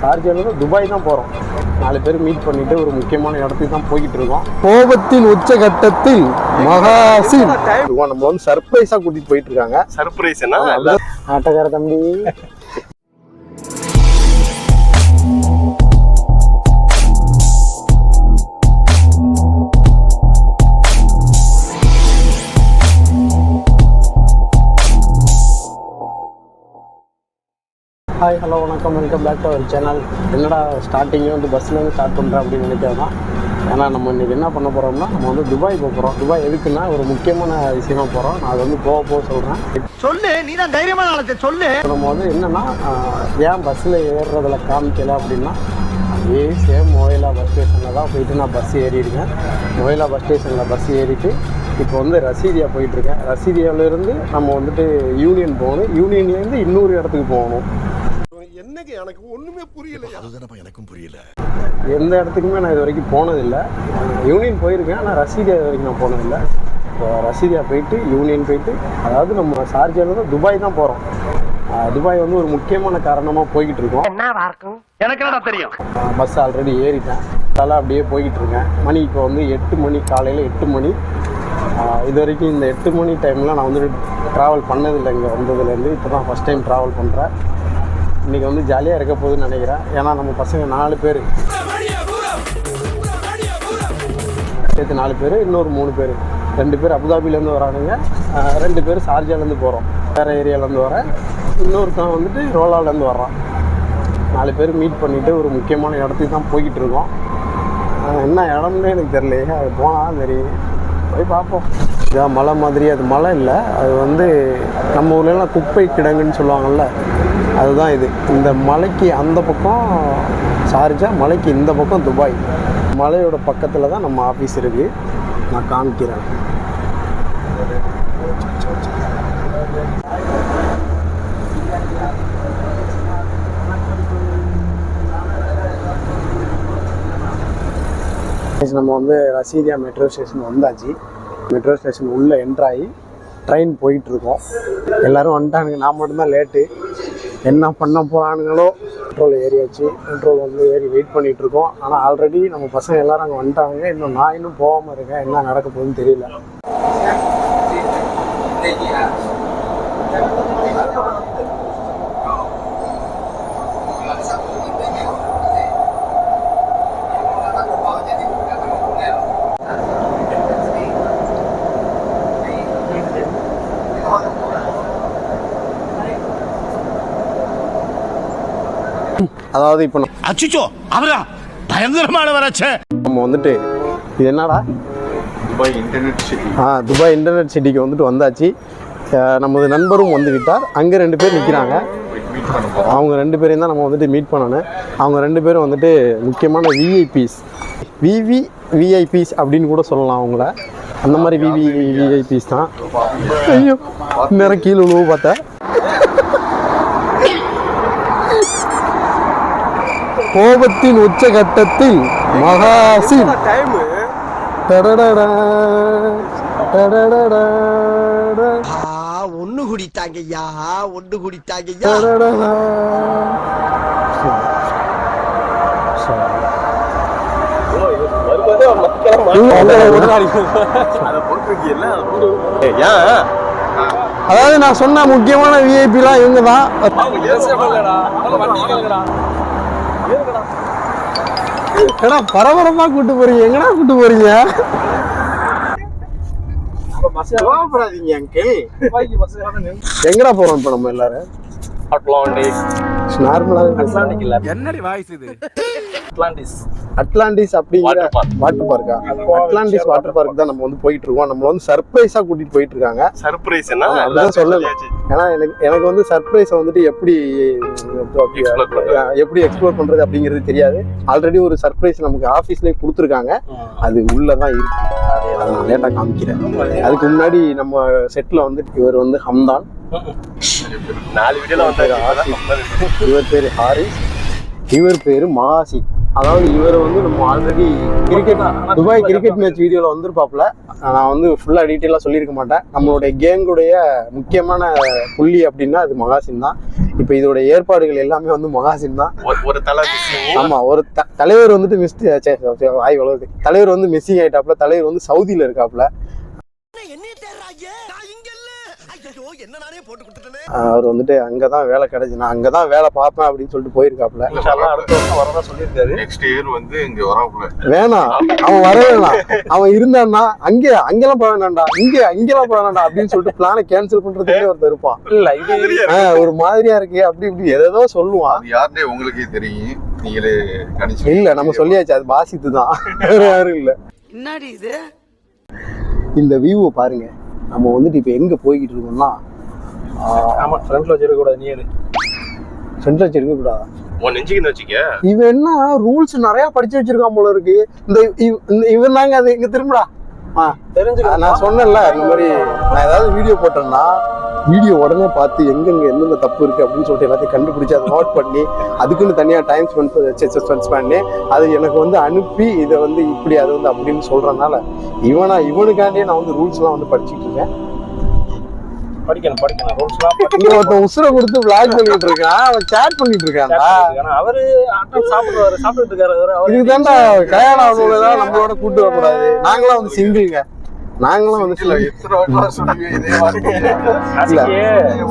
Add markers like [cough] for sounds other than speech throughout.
ஷார்ஜாலேருந்து Dubai தான் போகிறோம் நாலு பேர் மீட் பண்ணிட்டு ஒரு முக்கியமான இடத்துக்கு தான் போய்கிட்டு இருக்கோம். கோபத்தின் உச்சகட்டத்தில் மகாசின். நம்ம வந்து சர்ப்ரைஸாக கூட்டிகிட்டு போயிட்டு இருக்காங்க. சர்ப்ரைஸ் என்ன ஆட்டக்கார தம்பி. ஹாய் ஹலோ வணக்கம். Welcome back to our channel என்னடா ஸ்டார்டிங்கே வந்து பஸ்லேருந்து ஸ்டார்ட் பண்ணுறேன் அப்படின்னு நினைக்கிறதான் ஏன்னா நம்ம இன்றைக்கி என்ன பண்ண போகிறோம்னா நம்ம வந்து துபாய் போக போகிறோம் துபாய் எதுக்குன்னா ஒரு முக்கியமான விஷயமா போகிறோம் நான் அது வந்து போக போக சொல்கிறேன் சொல்லு நீ தான் தைரியமான ஆளத்தை சொல்லு. நம்ம வந்து என்னென்னா ஏன் பஸ்ஸில் ஏறுறதுல காமிக்கல அப்படின்னா அதே சேம் மொயிலா பஸ் ஸ்டேஷனில் தான் போயிட்டு நான் பஸ் ஏறிடுங்க மொயிலா பஸ் ஸ்டேஷனில் பஸ் ஏறிட்டு இப்போ வந்து ரசீதியா போயிட்டுருக்கேன் ரசீதியாவிலேருந்து நம்ம வந்துட்டு யூனியன் போகணும். யூனியன்லேருந்து இன்னொரு இடத்துக்கு போகணும். என்னங்க எனக்கு? ஒண்ணுமே புரியல அதுதானப்பா எனக்கும் புரியல. எந்த இடத்துக்குமே நான் இது வரைக்கும் போனதில்லை. யூனியன் போயிருக்கேன் ஆனால் ரசீதியா இது வரைக்கும் நான் போனதில்லை. இப்போ ரசீதியா போயிட்டு யூனியன் போயிட்டு அதாவது நம்ம ஷார்ஜாலேருந்து துபாய் தான் போகிறோம் துபாய் வந்து ஒரு முக்கியமான காரணமாக போய்கிட்டு இருக்கோம்? எனக்கு தெரியும்? பஸ் ஆல்ரெடி ஏறிட்டேன். அதெல்லாம் அப்படியே போய்கிட்டு இருக்கேன் மணி இப்போ வந்து எட்டு மணி காலையில் எட்டு மணி. இது வரைக்கும் இந்த எட்டு மணி டைமில் நான் வந்து ட்ராவல் பண்ணதில்லை இங்கே வந்ததுலேருந்து. இப்போ தான் ஃபஸ்ட் டைம் ட்ராவல் பண்ணுறேன் இன்றைக்கி வந்து ஜாலியாக இருக்க போகுதுன்னு நினைக்கிறேன். ஏன்னா நம்ம பசங்க நாலு பேர். சேர்த்து நாலு பேர் இன்னொரு மூணு பேர். ரெண்டு பேர் அபுதாபிலேருந்து வரானுங்க. ரெண்டு பேர் சார்ஜாலேருந்து போகிறோம் வேறு ஏரியாலேருந்து வரேன் இன்னொருத்தன் வந்துட்டு ரோலாலேருந்து வர்றான். நாலு பேர் மீட் பண்ணிவிட்டு ஒரு முக்கியமான இடத்துக்கு தான் போய்கிட்டு இருக்கோம். என்ன இடம்னு எனக்கு தெரியலையே. அது போனால் சரி போய் பார்ப்போம். இதாக மலை மாதிரி அது மலை இல்லை. அது வந்து நம்ம ஊர்லலாம் குப்பை கிடங்குன்னு சொல்லுவாங்கல்ல அதுதான் இது. இந்த மலைக்கு அந்த பக்கம் சார்ஜா மலைக்கு இந்த பக்கம் துபாய். மலையோட பக்கத்தில் தான் நம்ம ஆஃபீஸ் இருக்குது நான் காமிக்கிறேன். நம்ம வந்து ரசீதியா மெட்ரோ ஸ்டேஷன் வந்தாச்சு. மெட்ரோ ஸ்டேஷன் உள்ளே என்ட்ராகி ட்ரெயின் போயிட்டுருக்கோம். எல்லோரும் வந்துட்டானுங்க. நான் மட்டும்தான் லேட்டு என்ன பண்ண போகிறானுங்களோ பெட்ரோல் ஏறியாச்சு பெட்ரோல் வந்து ஏறி வெயிட் பண்ணிகிட்டு இருக்கோம் ஆனால் ஆல்ரெடி நம்ம பசங்க எல்லாரும் அங்கே வந்துட்டாங்க. இன்னும் நான் இன்னும் போகாமல் இருக்கேன். என்ன நடக்க போகுதுன்னு தெரியல. அதாவது இப்போ அச்சுச்சோ அவரா? பயங்கரமான வராச்சே நம்ம வந்துட்டு இது என்னடா? துபாய் இன்டர்நெட் சிட்டி ஆ துபாய் இன்டர்நெட் சிட்டிக்கு வந்துட்டு வந்தாச்சு. நமது நண்பரும் வந்து விட்டார் அங்கே ரெண்டு பேர் நிற்கிறாங்க அவங்க ரெண்டு பேரையும் தான் நம்ம வந்துட்டு மீட் பண்ணணும். அவங்க ரெண்டு பேரும் வந்துட்டு முக்கியமான விஐபிஸ் விவி விஐபிஸ் அப்படின்னு கூட சொல்லலாம் அவங்கள. அந்த மாதிரி விவி விஐபிஸ் தான். ஐயோ நேரம் கீழே உழுவு பார்த்தேன். குடித்தாங்கய்யா டடடடா. அதை போட்டிருக்கீல்ல அதை போட்டு ஏய், ஏன் அதாவது நான் சொன்ன முக்கியமான விஐபிலாம் இவங்க தான். ஏடா பரபரப்பா கூட்டு போறீங்க. எங்கடா கூட்டு போறீங்க? எங்கடா போறோம் இப்போ நம்ம எல்லாரும்? அட்லாண்டிக் நார்மலாக அட்லாண்டிக் இல்ல. என்னடி வாய்ஸ் இது? அட்லாண்டிஸ் அட்லாண்டிஸ் அப்படிங்கிற. வாட்டர் பார்க்கா அட்லாண்டிஸ் வாட்டர் பார்க் தான் நம்ம வந்து போயிட்டு இருக்கோம் நம்ம வந்து சர்ப்ரைஸா கூட்டிட்டு போயிட்டு இருக்காங்க சர்ப்ரைஸ் அதுதான் சொல்லல. சொல்லியாச்சு. ஏன்னா எனக்கு எனக்கு வந்து சர்ப்ரைஸை வந்துட்டு எப்படி. எப்படி எக்ஸ்ப்ளோர் பண்றது அப்படிங்கிறது தெரியாது. ஆல்ரெடி ஒரு சர்ப்ரைஸ் நமக்கு ஆஃபீஸ்லேயே கொடுத்துருக்காங்க. அது உள்ளதான் இருக்கு. அதை நான் லேட்டாக காமிக்கிறேன். அதுக்கு முன்னாடி நம்ம செட்டில் வந்து இவர் வந்து ஹம்தான். நாலு வீடியோல வந்தாரு. இவர் பேர் ஹாரிஸ். இவர் பேர் மகாசி அதாவது இவர் வந்து நம்ம already cricket Dubai cricket match வீடியோவில் வந்திருப்பாப்புல. நான் வந்து ஃபுல்லாக டீட்டெயிலாக சொல்லியிருக்க மாட்டேன். நம்மளுடைய கேங்குடைய முக்கியமான புள்ளி அப்படின்னா அது மகாசின் தான். இப்போ இதோட ஏற்பாடுகள் எல்லாமே வந்து மகாசின் தான். ஒரு- ஒரு தலை missing. ஆமா ஒரு த- தலைவர் வந்துட்டு மிஸ் வாய் வளருது. தலைவர் வந்து மிஸ்ஸிங் ஆயிட்டாப்ல தலைவர் வந்து சவுதியில இருக்காப்ல என்ன தேடுறாங்க நான் இங்க இல்ல ஐயோ என்ன நானே போட்டு கொடுத்துட்டேனே ஆஹ் அவர் வந்துட்டு அங்கதான் வேலை கிடைச்சு நான் அங்கதான் வேலை பார்ப்பேன் அப்படின்னு சொல்லிட்டு போயிருக்காப்ல அடுத்த வருஷம் வரதா சொல்லியிருக்காரு. நெக்ஸ்ட் இயர் வந்து இங்க வராப்புல. வேணாம் அவன் வர வேணாம் அவன் இருந்தான்னா அங்கே அங்கெல்லாம் போக வேணாம்டா இங்க அங்கெல்லாம் போக வேணாம்டா அப்படின்னு சொல்லிட்டு பிளானை கேன்சல் பண்றதுக்கே ஒருத்தர் இருப்பான். இல்ல இது ஆஹ் ஒரு மாதிரியா இருக்கு அப்படி இப்படி ஏதோ சொல்லுவான். அது யாருன்னே உங்களுக்கே தெரியும்? நீங்களே கணிச்சு இல்ல நம்ம சொல்லியாச்சு அது பாசித்து தான். வேற யாரும் இல்ல. என்னடி இது? இந்த வியூவை பாருங்க நம்ம வந்துட்டு இப்ப எங்க போய்கிட்டு இருக்கோம்னா ஆமா ஃப்ரண்ட்ல வச்சிருக்க கூடாது நீ ஃப்ரெண்ட்ல வச்சிருக்க கூடாதா உன் நெஞ்சுக்கு வச்சுக்க இவன் என்ன ரூல்ஸ் நிறைய படிச்சு வச்சிருக்கான் போல இருக்கு. இந்த இவ- இந்த இவன் தாங்க அது. இங்க திரும்புடா. ஆ தெரிஞ்சு நான் சொன்னேன்ல இந்த மாதிரி நான் ஏதாவது வீடியோ போட்டேன்னா வீடியோ உடனே பார்த்து எங்கெங்க எந்தெந்த தப்பு இருக்கு அப்படின்னு சொல்லிட்டு எல்லாத்தையும் கண்டுபிடிச்சு அதை நோட் பண்ணி அதுக்குன்னு தனியா டைம் ஸ்பெண்ட் ஸ்பெண்ட் பண்ணி அது எனக்கு வந்து அனுப்பி இதை வந்து இப்படி அது வந்து அப்படின்னு சொல்றதுனால இவனா இவனுக்காண்டியே நான் வந்து ரூல்ஸ்லாம் வந்து படிச்சுட்டு இருக்கேன். படிக்கணும் படிக்கணும். ரூல்ஸ்லாம் இங்க ஒருத்தன் உசுரை கொடுத்து விளாக் பண்ணிட்டு இருக்கான். அவன் சேட் பண்ணிட்டு இருக்கான்டா. அவரு ஆட்டம் சாப்பிடுவாரு சாப்பிட்டுட்டு இருக்காரு. அவரு தான்டா கல்யாணம் ஆகணும்லாம் நம்மளோட கூட்டு வரக்கூடாது. நாங்களாம் வந்து சிங்கிள்ங்க நாங்களாம் வந்து [laughs] இதே? ஆசிக்கே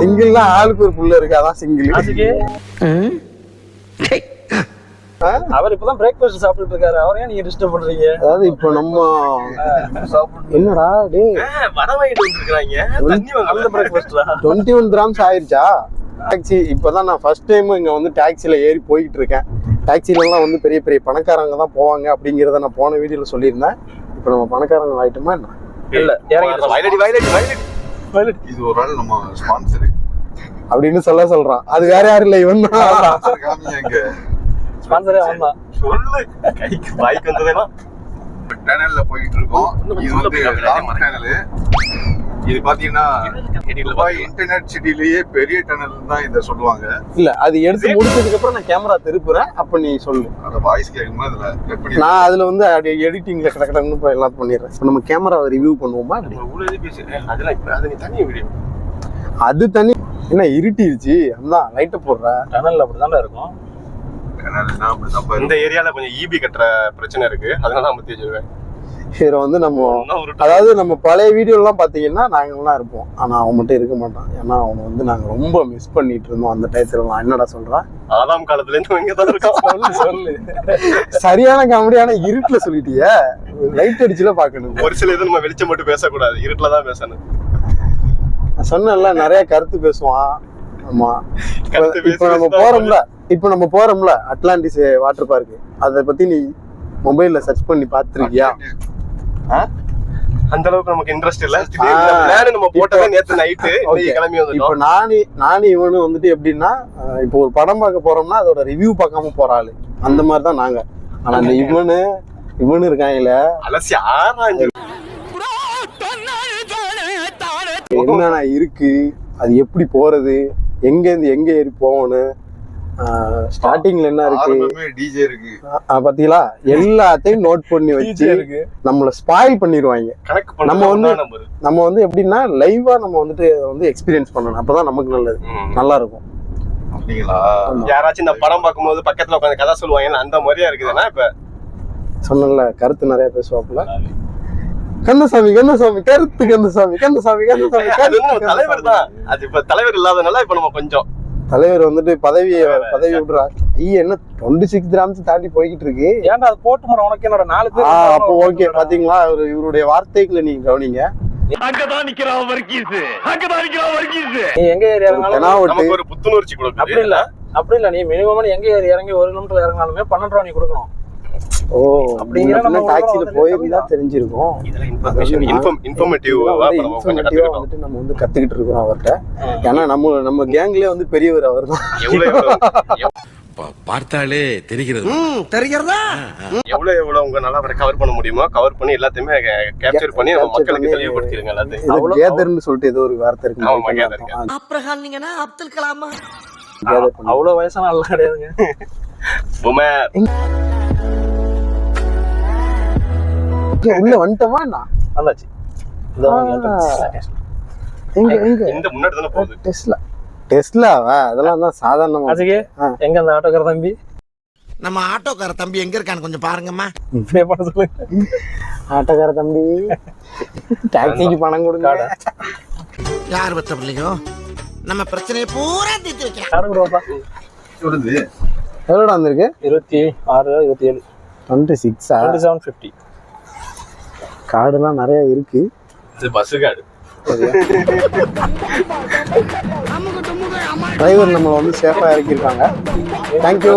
சிங்கிள்னா ஆளுக்கு ஒரு புள்ள இருக்கு அதான் சிங்கிள் ஆசிக்கே அவர் இப்பதான் பிரேக்ஃபாஸ்ட் சாப்பிட்டுட்டு இருக்காரு அவரையும் நீங்க டிஸ்டர்ப் பண்றீங்க அதாவது இப்போ நம்ம என்னடா டே வர வாங்கிட்டு வந்துருக்காங்க தண்ணி அந்த பிரேக்ஃபாஸ்ட்ரா டுவெண்ட்டி ஒன் கிராம்ஸ் ஆயிருச்சா டாக்ஸி இப்போதான் நான் ஃபர்ஸ்ட் டைம் இங்கே வந்து டாக்ஸியில் ஏறி போய்கிட்டு இருக்கேன் டாக்ஸிலலாம் வந்து பெரிய பெரிய பணக்காரங்க தான் போவாங்க அப்படிங்கிறத நான் போன வீடியோவில் சொல்லியிருந்தேன் இப்போ நம்ம பணக்காரங்க ஆயிட்டோமா என்ன இல்ல இறங்கிட்டு வயலடி வயலடி வயலடி வயலடி இது ஒரு ஆள் நம்ம ஸ்பான்சர் அப்படின்னு சொல்ல சொல்றான் அது வேற யாரும் இல்லை இவன் தான் ஸ்பான்சரே வந்தான் சொல்லு. கைக்கு வாய்க்கு வந்ததேனா டனல்ல போயிட்டு இருக்கோம் இது வந்து லாங். டனல் இது பாத்தீங்கன்னா துபாய் இன்டர்நெட் சிட்டிலேயே பெரிய டனல் தான் இதை சொல்லுவாங்க. இல்ல அது எடுத்து முடிச்சதுக்கு அப்புறம் நான் கேமரா திருப்புறேன். அப்ப நீ சொல்லு. அந்த வாய்ஸ் கேட்கும்போது அதுல பண்ணி நான் அதுல வந்து அப்படியே எடிட்டிங்ல கிட கிடன்னு போய் எல்லாத்தையும் பண்ணிடுறேன். இப்ப நம்ம கேமராவை ரிவ்யூ பண்ணுவோமா அதெல்லாம் இப்ப அது நீ தனி வீடியோ அது தனி என்ன இருட்டிருச்சு. அதான் லைட்டை போடுற. டனல்ல அப்படிதான்டா இருக்கும். பாரு. இந்த ஏரியால கொஞ்சம் ஈபி கட்டுற பிரச்சனை இருக்கு. அதனால நான் பத்தி வச்சிருக்கேன் இதுல வந்து நம்ம அதாவது நம்ம பழைய வீடியோலாம் பார்த்தீங்கன்னா நாங்கள்லாம் இருப்போம். ஆனால் அவன் மட்டும் இருக்க மாட்டான். ஏன்னா அவனை வந்து நாங்கள் ரொம்ப மிஸ் பண்ணிட்டு இருந்தோம் அந்த டயத்துல நான் என்னடா சொல்கிறேன் ஆதாம் காலத்துல இருந்து இங்க தான் இருக்கோம் [laughs] சொல்லு சரியான காமெடியான இருட்டில் சொல்லிட்டியே. லைட் அடிச்சுல பார்க்கணும் ஒரு சில இது நம்ம வெளிச்சம் மட்டும் பேசக்கூடாது. இருட்டுல தான் பேசணும். நான் சொன்னேன்ல நிறைய கருத்து பேசுவான். ஆமா. கருத்து இப்போ நம்ம போறோம்ல. இப்போ நம்ம போறோம்ல அட்லாண்டிஸ் வாட்டர் பார்க் அதை பத்தி நீ மொபைல்ல சர்ச் பண்ணி பார்த்துருக்கியா அந்த அளவுக்கு நமக்கு இன்ட்ரெஸ்ட் இல்ல. பிளான் நம்ம போட்டதே நேத்து [laughs] நைட்டு கிளம்பி இப்போ வந்துட்டோம் நானே நானே இவனு வந்துட்டு எப்படின்னா இப்போ ஒரு படம் பார்க்க போறோம்னா அதோட ரிவ்யூ பார்க்காம போற ஆளு. அந்த மாதிரி தான் நாங்க. ஆனா இந்த இவனு இவனு இருக்காங்கல்ல அலசி ஆறாஞ்சு என்னென்ன இருக்கு? அது எப்படி போறது? எங்க இருந்து எங்க ஏறி போகணும்? ஸ்டார்டிங்ல என்ன இருக்கு? டிஜே இருக்கு. பாத்தீங்களா? எல்லாத்தையும் நோட் பண்ணி வச்சு இருக்கு. நம்மள ஸ்பாயில் பண்ணிடுவாங்க. நம்ம வந்து- நம்ம வந்து எப்படின்னா லைவா நம்ம வந்துட்டு அதை வந்து எக்ஸ்பீரியன்ஸ் பண்ணணும். அப்பதான் நமக்கு நல்லது. நல்லா இருக்கும் அப்படிங்களா? யாராச்சும் இந்த படம் பார்க்கும்போது பக்கத்துல உட்காந்து கதை சொல்லுவாங்க அந்த மாதிரியா இருக்குதுன்னா இப்ப? சொன்னல கருத்து நிறைய பேசுவாப்புல. கந்தசாமி கந்தசாமி கருத்து கந்தசாமி கந்தசாமி கந்தசாமி தலைவர். தான். அது இப்ப தலைவர் இல்லாதனால இப்ப நம்ம கொஞ்சம் தலைவர் வந்துட்டு பதவியை பதவி விடுறா. ஐயா என்ன டுவெண்ட்டி சிக்ஸ் கிராம்ஸ் தாண்டி போய்கிட்டு இருக்கு ஏன்டா அது போட்டு மரம் உனக்கு என்னோட நாலு ஆ அப்போ ஓகே பாத்தீங்களா? இவரு இவருடைய வார்த்தைகளை நீங்க கவனிங்க. அங்கதான் நிக்கிறான் வர்க்கீஸ் அங்கதான் நிக்கிறான் வர்க்கீஸ் நீ எங்க நமக்கு ஒரு புத்துணர்ச்சி கொடுக்குது. அப்படி இல்ல அப்படி இல்ல நீ மினிமம் எங்க ஏறி இறங்கி ஒரு கிலோமீட்டர் இறங்கினாலுமே பன்னெண்டு ரூபா நீ கொடுக்கணும். ஓ அப்படிங்கிற நம்ம டாக்ஸில வந்து போயிருந்தா தெரிஞ்சிருக்கும். இதெல்லாம் இன்ஃபர்மேஷன் அதாவது இன்ஃபார்ம் இன்ஃபர்மேட்டிவ் இதெல்லாம் வந்து நம்ம informative-ஆ கொஞ்சம் கத்துக்கிட்டோம் வந்துட்டு நம்ம வந்து கத்துக்கிட்டு இருக்கிறோம் அவர்கிட்ட. ஏன்னா நம்ம நம்ம கேங்லயே வந்து பெரியவர் அவர் தான் பார்த்தாலே தெரிகிறது. தெரிகிறதா? எவ்வளவு எவ்வளவு உங்க நல்லா கவர் பண்ண முடியுமோ கவர் பண்ணி எல்லாத்தையுமே கேப்சர் பண்ணி மக்களுக்கு தெளிவுபடுத்திடுங்க எல்லாத்தையும். கேதர்னு சொல்லிட்டு ஏதோ ஒரு வார்த்தை இருக்கு. அப்புறம் நீங்கன்னா அப்துல் கலாமா. அவ்வளவு வயசான ஆள் கிடையாதுங்க. உள்ள வந்துட்டோமா ஆ. entrance. எங்க எங்க? இந்த முன்னாடி தானே போகுது. டெஸ்லா டெஸ்லாவா அதெல்லாம் தான் சாதாரணமா அதுக்கு. எங்க அந்த ஆட்டோக்கார தம்பி? நம்ம ஆட்டோக்கார தம்பி எங்க இருக்கான்னு கொஞ்சம் பாருங்கம்மா. பே பண்ண சொல்லுங்க ஆட்டோக்கார தம்பி. டாக்ஸிக்கு பணம் கொடுங்க. யார் பெற்ற பிள்ளைங்க நம்ம பிரச்சனையை பூரா தீர்த்து வைக்கலாம். யாரும் ரூபா எவ்வளோடா வந்திருக்கு? இருபத்தி ஆறு இருபத்தி ஏழு. டுவெண்ட்டி சிக்ஸா டுவெண்ட்டி செவன் ஃபிஃப்டி கார்டுலாம் நிறைய இருக்கு. இது பஸ் கார்டு டிரைவர் நம்மளை வந்து சேஃபாக இறக்கியிருக்காங்க. தேங்க்யூ